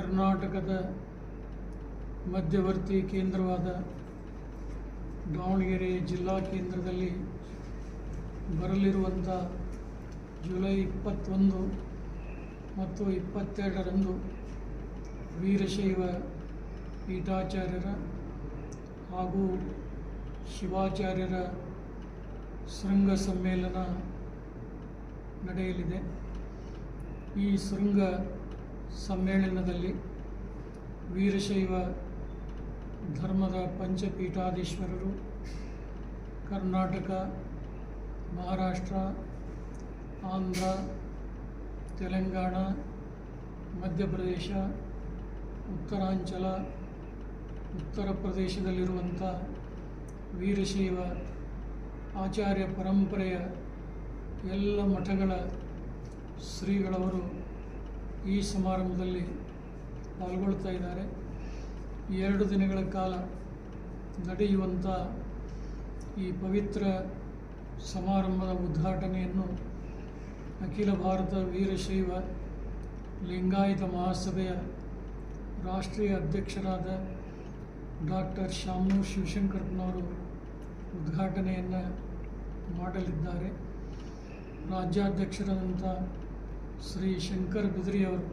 ಕರ್ನಾಟಕದ ಮಧ್ಯವರ್ತಿ ಕೇಂದ್ರವಾದ ದಾವಣಗೆರೆ ಜಿಲ್ಲಾ ಕೇಂದ್ರದಲ್ಲಿ ಬರಲಿರುವಂಥ ಜುಲೈ ಇಪ್ಪತ್ತೊಂದು ಮತ್ತು ಇಪ್ಪತ್ತೆರಡರಂದು ವೀರಶೈವ ಪೀಠಾಚಾರ್ಯರ ಹಾಗೂ ಶಿವಾಚಾರ್ಯರ ಶೃಂಗ ಸಮ್ಮೇಳನ ನಡೆಯಲಿದೆ. ಈ ಶೃಂಗ ಸಮ್ಮೇಳನದಲ್ಲಿ ವೀರಶೈವ ಧರ್ಮದ ಪಂಚಪೀಠಾಧೀಶ್ವರರು, ಕರ್ನಾಟಕ, ಮಹಾರಾಷ್ಟ್ರ, ಆಂಧ್ರ, ತೆಲಂಗಾಣ, ಮಧ್ಯಪ್ರದೇಶ, ಉತ್ತರಾಂಚಲ, ಉತ್ತರ ಪ್ರದೇಶದಲ್ಲಿರುವಂಥ ವೀರಶೈವ ಆಚಾರ್ಯ ಪರಂಪರೆಯ ಎಲ್ಲ ಮಠಗಳ ಶ್ರೀಗಳವರು ಈ ಸಮಾರಂಭದಲ್ಲಿ ಪಾಲ್ಗೊಳ್ತಾ ಇದ್ದಾರೆ. ಎರಡು ದಿನಗಳ ಕಾಲ ನಡೆಯುವಂಥ ಈ ಪವಿತ್ರ ಸಮಾರಂಭದ ಉದ್ಘಾಟನೆಯನ್ನು ಅಖಿಲ ಭಾರತ ವೀರಶೈವ ಲಿಂಗಾಯತ ಮಹಾಸಭೆಯ ರಾಷ್ಟ್ರೀಯ ಅಧ್ಯಕ್ಷರಾದ ಡಾಕ್ಟರ್ ಶಾಮು ಶಿವಶಂಕರಪ್ಪನವರು ಉದ್ಘಾಟನೆಯನ್ನು ಮಾಡಲಿದ್ದಾರೆ. ರಾಜ್ಯಾಧ್ಯಕ್ಷರಾದಂಥ ಶ್ರೀ ಶಂಕರ್ ಬಿದ್ರಿಯವರು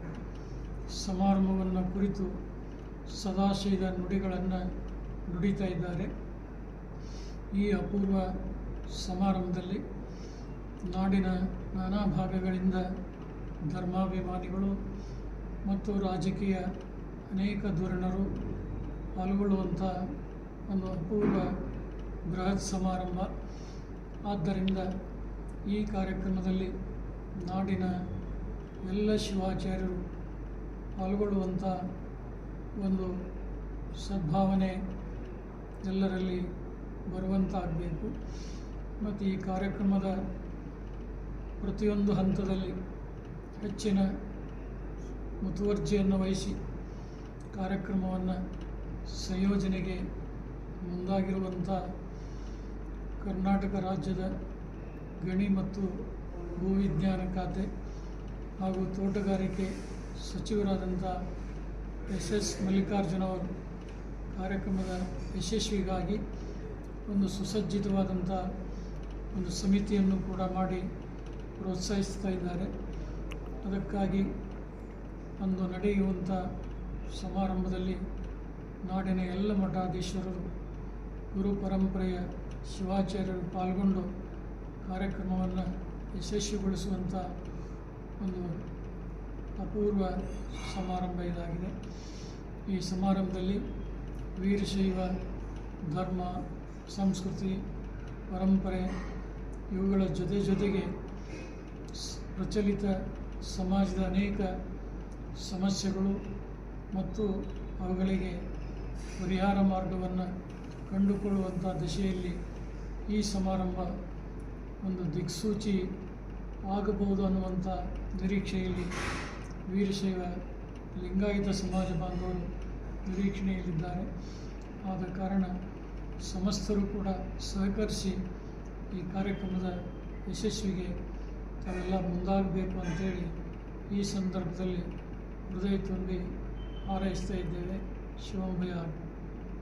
ಸಮಾರಂಭವನ್ನು ಕುರಿತು ಸದಾಶಯದ ನುಡಿಗಳನ್ನು ನುಡಿತಾ ಇದ್ದಾರೆ. ಈ ಅಪೂರ್ವ ಸಮಾರಂಭದಲ್ಲಿ ನಾಡಿನ ನಾನಾ ಭಾಗಗಳಿಂದ ಧರ್ಮಾಭಿಮಾನಿಗಳು ಮತ್ತು ರಾಜಕೀಯ ಅನೇಕ ಧೋರಣರು ಪಾಲ್ಗೊಳ್ಳುವಂಥ ಒಂದು ಅಪೂರ್ವ ಬೃಹತ್ ಸಮಾರಂಭ. ಆದ್ದರಿಂದ ಈ ಕಾರ್ಯಕ್ರಮದಲ್ಲಿ ನಾಡಿನ ಎಲ್ಲ ಶಿವಾಚಾರ್ಯರು ಪಾಲ್ಗೊಳ್ಳುವಂಥ ಒಂದು ಸದ್ಭಾವನೆ ಎಲ್ಲರಲ್ಲಿ ಬರುವಂತಾಗಬೇಕು. ಮತ್ತು ಈ ಕಾರ್ಯಕ್ರಮದ ಪ್ರತಿಯೊಂದು ಹಂತದಲ್ಲಿ ಹೆಚ್ಚಿನ ಮುತುವರ್ಜಿಯನ್ನು ವಹಿಸಿ ಕಾರ್ಯಕ್ರಮವನ್ನು ಸಂಯೋಜನೆಗೆ ಮುಂದಾಗಿರುವಂಥ ಕರ್ನಾಟಕ ರಾಜ್ಯದ ಗಣಿ ಮತ್ತು ಭೂವಿಜ್ಞಾನ ಖಾತೆ ಹಾಗೂ ತೋಟಗಾರಿಕೆ ಸಚಿವರಾದಂಥ ಎಸ್ ಎಸ್ ಮಲ್ಲಿಕಾರ್ಜುನ ಅವರು ಕಾರ್ಯಕ್ರಮದ ಯಶಸ್ವಿಗಾಗಿ ಒಂದು ಸುಸಜ್ಜಿತವಾದಂಥ ಒಂದು ಸಮಿತಿಯನ್ನು ಕೂಡ ಮಾಡಿ ಪ್ರೋತ್ಸಾಹಿಸ್ತಾ ಇದ್ದಾರೆ. ಅದಕ್ಕಾಗಿ ಅಂದು ನಡೆಯುವಂಥ ಸಮಾರಂಭದಲ್ಲಿ ನಾಡಿನ ಎಲ್ಲ ಮಠಾಧೀಶರು, ಗುರು ಪರಂಪರೆಯ ಶಿವಾಚಾರ್ಯರು ಪಾಲ್ಗೊಂಡು ಕಾರ್ಯಕ್ರಮವನ್ನು ಯಶಸ್ವಿಗೊಳಿಸುವಂಥ ಒಂದು ಅಪೂರ್ವ ಸಮಾರಂಭ ಇದಾಗಿದೆ. ಈ ಸಮಾರಂಭದಲ್ಲಿ ವೀರಶೈವ, ಧರ್ಮ, ಸಂಸ್ಕೃತಿ, ಪರಂಪರೆ ಇವುಗಳ ಜೊತೆ ಜೊತೆಗೆ ಪ್ರಚಲಿತ ಸಮಾಜದ ಅನೇಕ ಸಮಸ್ಯೆಗಳು ಮತ್ತು ಅವುಗಳಿಗೆ ಪರಿಹಾರ ಮಾರ್ಗವನ್ನು ಕಂಡುಕೊಳ್ಳುವಂಥ ದಿಶೆಯಲ್ಲಿ ಈ ಸಮಾರಂಭ ಒಂದು ದಿಕ್ಸೂಚಿ ಆಗಬಹುದು ಅನ್ನುವಂಥ ನಿರೀಕ್ಷೆಯಲ್ಲಿ ವೀರಶೈವ ಲಿಂಗಾಯತ ಸಮಾಜ ಬಾಂಧವರು ನಿರೀಕ್ಷಣೆಯಲ್ಲಿದ್ದಾರೆ. ಆದ ಕಾರಣ ಸಮಸ್ತರು ಕೂಡ ಸಹಕರಿಸಿ ಈ ಕಾರ್ಯಕ್ರಮದ ಯಶಸ್ವಿಗೆ ತಾವೆಲ್ಲ ಮುಂದಾಗಬೇಕು ಅಂತೇಳಿ ಈ ಸಂದರ್ಭದಲ್ಲಿ ಹೃದಯ ತುಂಬಿ ಹಾರೈಸ್ತಾ ಇದ್ದೇವೆ. ಶಿವಂಭಯ